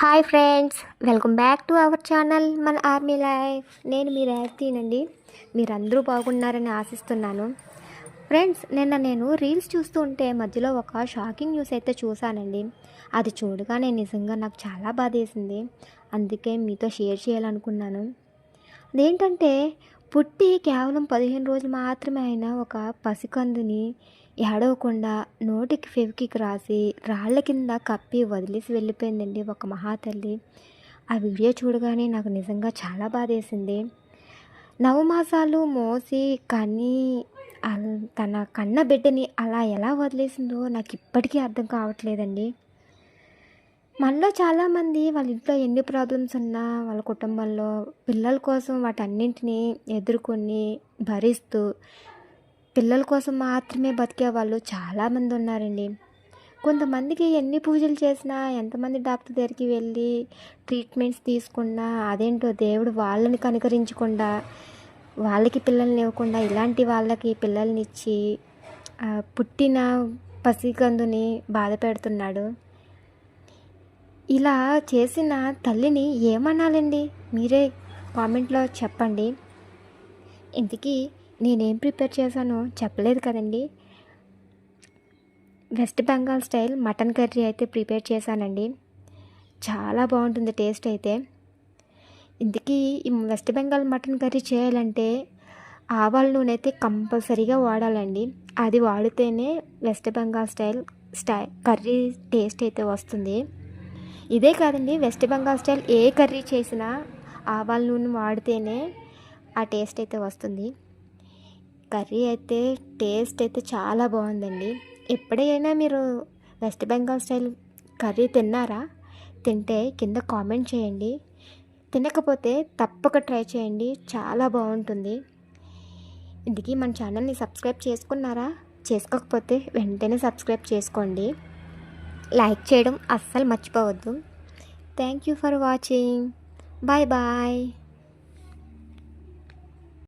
Hi friends welcome back to our channel మన army life నేను మీ రేవతీనండి మీరందరూ బాగున్నారని ఆశిస్తున్నాను. ఫ్రెండ్స్ నిన్న నేను రీల్స్ చూస్తూ ఉంటే మధ్యలో ఒక షాకింగ్ న్యూస్ అయితే చూశానండి. అది చూడగానే నిజంగా నాకు చాలా బాధేసింది. అందుకే మీతో షేర్ చేయాలనుకున్నాను. అదేంటంటే పుట్టి కేవలం పదిహేను రోజులు మాత్రమే అయిన ఒక పసికందుని ఏడవకుండా నోటికి ఫెవికిక్ రాసి రాళ్ళ కింద కప్పి వదిలేసి వెళ్ళిపోయిందండి ఒక మహాతల్లి. ఆ వీడియో చూడగానే నాకు నిజంగా చాలా బాధేసింది. నవమాసాలు మోసి కానీ తన కన్న బిడ్డని అలా ఎలా వదిలేసిందో నాకు ఇప్పటికీ అర్థం కావట్లేదండి. మనలో చాలామంది వాళ్ళ ఇంట్లో ఎన్ని ప్రాబ్లమ్స్ ఉన్నా వాళ్ళ కుటుంబంలో పిల్లల కోసం వాటన్నింటినీ ఎదుర్కొని భరిస్తూ పిల్లల కోసం మాత్రమే బతికే వాళ్ళు చాలామంది ఉన్నారండి. కొంతమందికి ఎన్ని పూజలు చేసినా ఎంతమంది డాక్టర్ దగ్గరికి వెళ్ళి ట్రీట్మెంట్స్ తీసుకున్నా అదేంటో దేవుడు వాళ్ళని కనుకరించకుండా వాళ్ళకి పిల్లల్ని ఇవ్వకుండా ఇలాంటి వాళ్ళకి పిల్లల్ని ఇచ్చి పుట్టిన పసికందుని బాధ పెడుతున్నాడు. ఇలా చేసిన తల్లిని ఏమనాలండి మీరే కామెంట్లో చెప్పండి. ఇంతకీ నేనేం ప్రిపేర్ చేశానో చెప్పలేదు కదండి. West Bengal style mutton curry అయితే ప్రిపేర్ చేశానండి. చాలా బాగుంటుంది టేస్ట్ అయితే. ఇందుకీ వెస్ట్ బెంగాల్ మటన్ కర్రీ చేయాలంటే ఆవాల నూనె అయితే కంపల్సరీగా వాడాలండి. అది వాడితేనే వెస్ట్ బెంగాల్ స్టైల్ స్టై కర్రీ టేస్ట్ అయితే వస్తుంది. ఇదే కాదండి వెస్ట్ బెంగాల్ స్టైల్ ఏ కర్రీ చేసినా ఆవాల నూనె వాడితేనే ఆ టేస్ట్ అయితే వస్తుంది. కర్రీ అయితే టేస్ట్ అయితే చాలా బాగుందండి. ఎప్పుడైనా మీరు వెస్ట్ బెంగాల్ స్టైల్ కర్రీ తిన్నారా? తింటే కింద కామెంట్ చేయండి. తినకపోతే తప్పక ట్రై చేయండి. చాలా బాగుంటుంది. ఇందుకీ మన ఛానల్ని సబ్స్క్రైబ్ చేసుకున్నారా? చేసుకోకపోతే వెంటనే సబ్స్క్రైబ్ చేసుకోండి. లైక్ చేయడం అస్సలు మర్చిపోవద్దు. Thank you for watching. Bye bye.